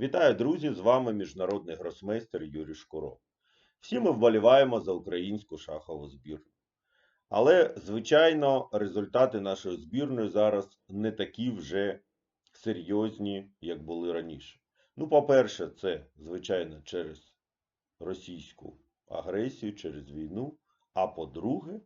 Вітаю, друзі! З вами міжнародний гросмейстер Юрій Шкуро. Всі ми вболіваємо за українську шахову збірну. Але, звичайно, результати нашої збірної зараз не такі вже серйозні, як були раніше. Ну, по-перше, це, звичайно, через російську агресію, через війну. А по-друге,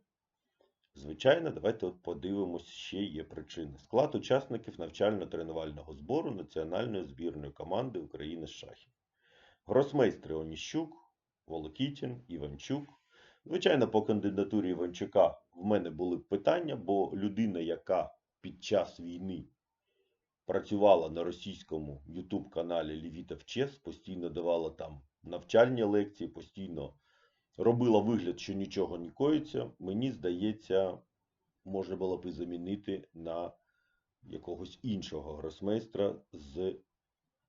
Звичайно, давайте от подивимось, ще є причини. Склад учасників навчально-тренувального збору національної збірної команди України з шахів. Гросмейстри Оніщук, Волокітін, Іванчук. Звичайно, по кандидатурі Іванчука в мене були питання, бо людина, яка під час війни працювала на російському YouTube каналі Лівіта в Чес, постійно давала там навчальні лекції, постійно робила вигляд, що нічого не коїться, мені здається, можна було б і замінити на якогось іншого гросмейстра з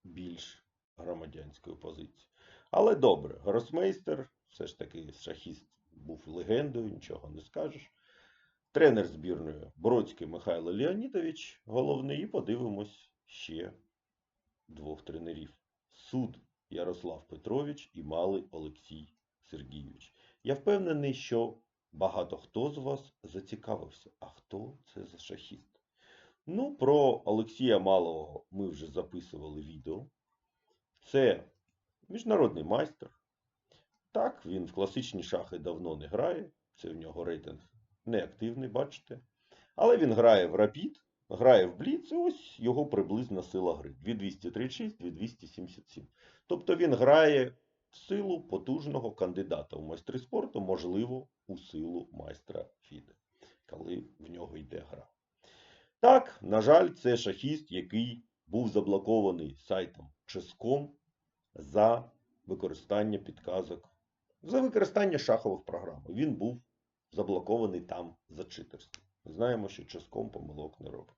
більш громадянської позиції. Але добре, гросмейстер, все ж таки шахіст був легендою, нічого не скажеш. Тренер збірної Бродський Михайло Леонідович, головний, і подивимось ще двох тренерів. Суд Ярослав Петрович і Малий Олексій Сергійович. Я впевнений, що багато хто з вас зацікавився, а хто це за шахіст. Ну, про Олексія Малого ми вже записували відео. Це міжнародний майстер. Так, він в класичні шахи давно не грає. Це в нього рейтинг неактивний, бачите. Але він грає в Рапід, грає в Бліц, і ось його приблизна сила гри. 2236, 2277. Тобто він грає силу потужного кандидата в майстри спорту, можливо, у силу майстра Фіде, коли в нього йде гра. Так, на жаль, це шахіст, який був заблокований сайтом Ческом за використання підказок, за використання шахових програм. Він був заблокований там за читерство. Ми знаємо, що Ческом помилок не робить.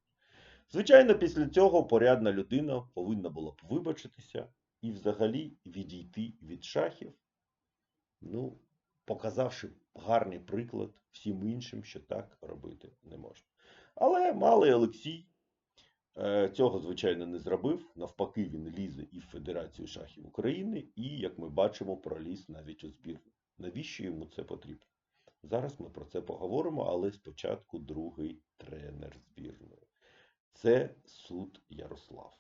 Звичайно, після цього порядна людина повинна була б вибачитися і взагалі відійти від шахів, ну, показавши гарний приклад всім іншим, що так робити не можна. Але малий Олексій е, цього, звичайно, не зробив. Навпаки, він лізе і в Федерацію шахів України, і, як ми бачимо, проліз навіть у збірну. Навіщо йому це потрібно? Зараз ми про це поговоримо, але спочатку другий тренер збірної. Це суд Ярослав.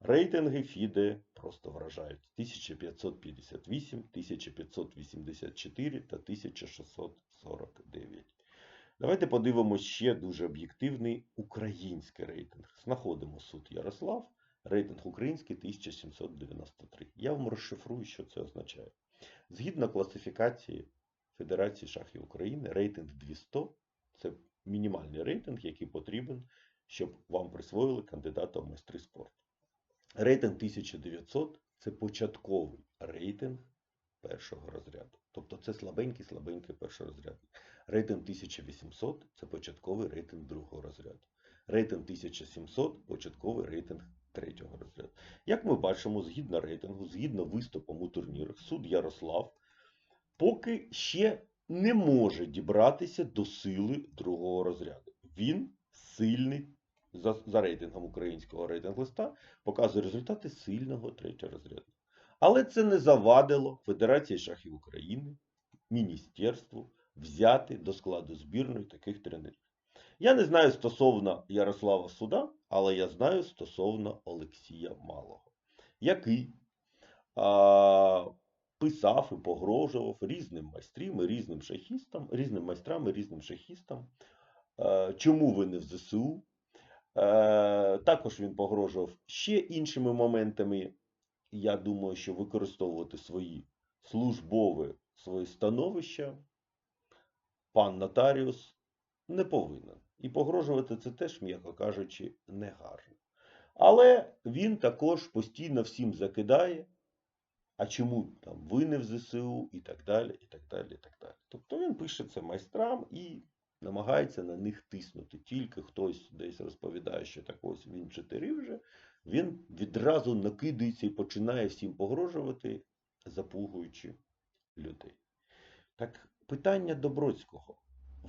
Рейтинги Фіде просто вражають 1558, 1584 та 1649. Давайте подивимося ще дуже об'єктивний український рейтинг. Знаходимо суд Ярослав, рейтинг український 1793. Я вам розшифрую, що це означає. Згідно класифікації Федерації шахів України, рейтинг 200 це мінімальний рейтинг, який потрібен, щоб вам присвоїли кандидата в майстри спорту. Рейтинг 1900 це початковий рейтинг першого розряду. Тобто це слабенький, слабенький перший розряд. Рейтинг 1800 це початковий рейтинг другого розряду. Рейтинг 1700 початковий рейтинг третього розряду. Як ми бачимо, згідно рейтингу, згідно виступом у турнірах, суд Ярослав поки ще не може дібратися до сили другого розряду. Він сильний за, за рейтингом українського рейтинг листа показує результати сильного третього розряду. Але це не завадило Федерації шахів України, міністерству взяти до складу збірної таких тренерів. Я не знаю стосовно Ярослава Суда, але я знаю стосовно Олексія Малого, який а, писав і погрожував різним майстрам, і різним шахістам, різним майстрам і різним шахістам. Чому ви не в ЗСУ? Е, Також він погрожував ще іншими моментами. Я думаю, що використовувати свої службові свої становища пан нотаріус не повинен. І погрожувати це теж, м'яко кажучи, не гарно. Але він також постійно всім закидає. А чому там ви не в ЗСУ і так далі, і так далі, і так далі. Тобто він пише це майстрам і намагається на них тиснути. Тільки хтось десь розповідає, що так ось він чотири вже, він відразу накидається і починає всім погрожувати, запугуючи людей. Так питання до Бродського.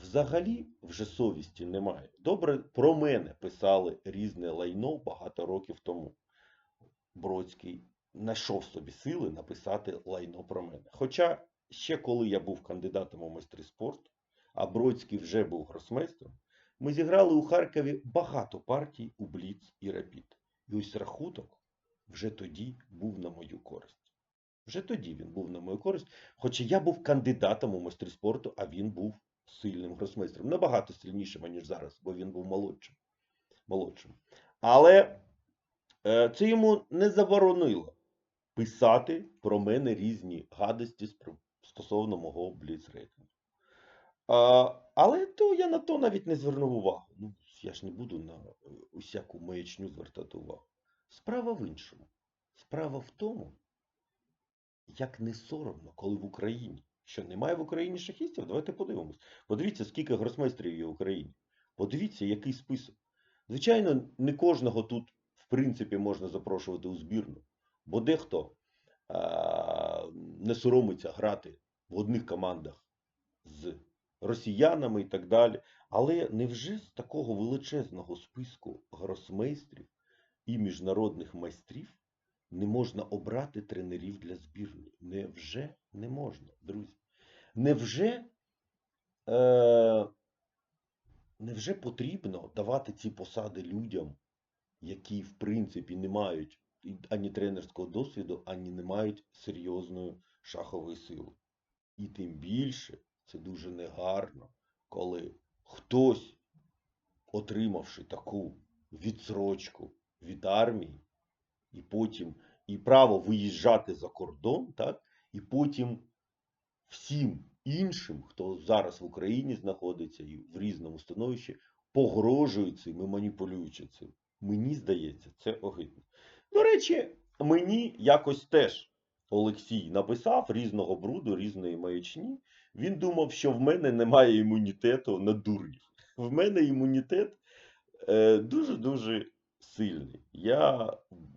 Взагалі вже совісті немає. Добре, про мене писали різне лайно багато років тому. Бродський знайшов собі сили написати лайно про мене. Хоча ще коли я був кандидатом у майстри спорту, а Бродський вже був гросмейстром, ми зіграли у Харкові багато партій у Бліц і Рапід. І ось рахунок вже тоді був на мою користь. Вже тоді він був на мою користь. Хоча я був кандидатом у майстри спорту, а він був сильним гросмейстром. Набагато сильнішим, ніж зараз, бо він був молодшим. молодшим. Але е, це йому не заборонило писати про мене різні гадості стосовно мого бліцрейтингу. А, але то я на то навіть не звернув увагу. Ну, я ж не буду на е, усяку маячню звертати увагу. Справа в іншому. Справа в тому, як не соромно, коли в Україні, що немає в Україні шахістів, давайте подивимось. Подивіться, скільки гросмейстрів є в Україні. Подивіться, який список. Звичайно, не кожного тут, в принципі, можна запрошувати у збірну, бо дехто а, не соромиться грати в одних командах з росіянами і так далі. Але невже з такого величезного списку гросмейстрів і міжнародних майстрів не можна обрати тренерів для збірної? Невже не можна, друзі? Невже, е, невже потрібно давати ці посади людям, які, в принципі, не мають ані тренерського досвіду, ані не мають серйозної шахової сили? І тим більше це дуже негарно, коли хтось, отримавши таку відсрочку від армії, і потім і право виїжджати за кордон, так, і потім всім іншим, хто зараз в Україні знаходиться і в різному становищі, погрожує цим і маніпулюючи цим. Мені здається, це огидно. До речі, мені якось теж Олексій написав різного бруду, різної маячні. Він думав, що в мене немає імунітету на дурнів. В мене імунітет е, дуже-дуже сильний. Я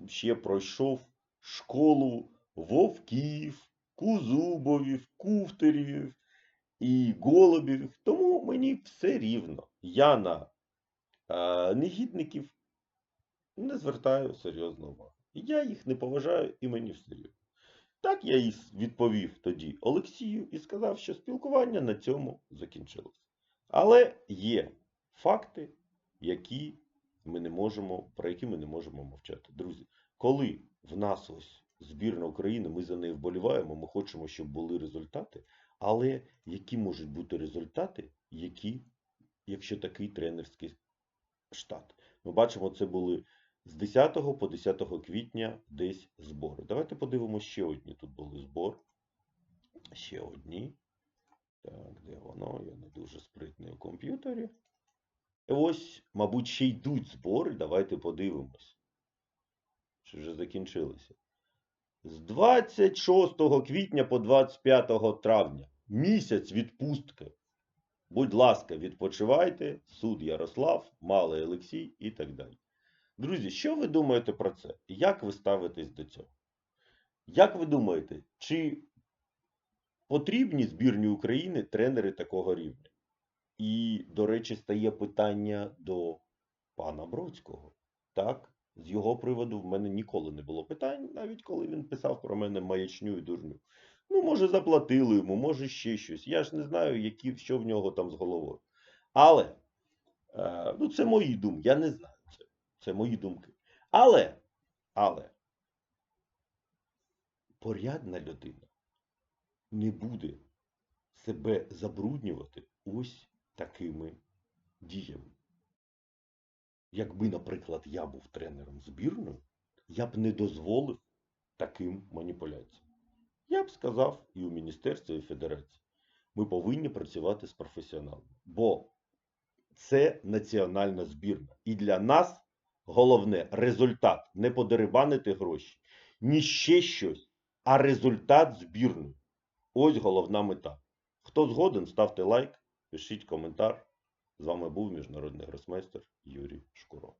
ще пройшов школу вовків, кузубовів, куфтерів і голубів. Тому мені все рівно. Я на е, негідників не звертаю серйозно увагу. Я їх не поважаю і мені все рівно. Так я і відповів тоді Олексію і сказав, що спілкування на цьому закінчилось. Але є факти, які ми не можемо, про які ми не можемо мовчати. Друзі, коли в нас ось збірна України, ми за неї вболіваємо, ми хочемо, щоб були результати, але які можуть бути результати, які, якщо такий тренерський штат? Ми бачимо, це були з 10 по 10 квітня десь збори. Давайте подивимося ще одні. Тут були збори. Ще одні. Так, де воно? Я не дуже спритний у комп'ютері. Ось, мабуть, ще йдуть збори. Давайте подивимось. Чи вже закінчилися? З 26 квітня по 25 травня. Місяць відпустки. Будь ласка, відпочивайте. Суд Ярослав, Малий Олексій і так далі. Друзі, що ви думаєте про це? Як ви ставитесь до цього? Як ви думаєте, чи потрібні збірні України тренери такого рівня? І, до речі, стає питання до пана Бродського. Так, з його приводу в мене ніколи не було питань, навіть коли він писав про мене маячню і дурню. Ну, може, заплатили йому, може ще щось. Я ж не знаю, які, що в нього там з головою. Але, е, ну, це мої думки, я не знаю це. Мої думки. Але, але, порядна людина не буде себе забруднювати ось такими діями. Якби, наприклад, я був тренером збірної, я б не дозволив таким маніпуляціям. Я б сказав і у Міністерстві, і Федерації, ми повинні працювати з професіоналами. Бо це національна збірна. І для нас головне результат не подерибанити гроші, ні ще щось, а результат збірної. Ось головна мета. Хто згоден, ставте лайк, пишіть коментар. З вами був міжнародний гросмейстер Юрій Шкуро.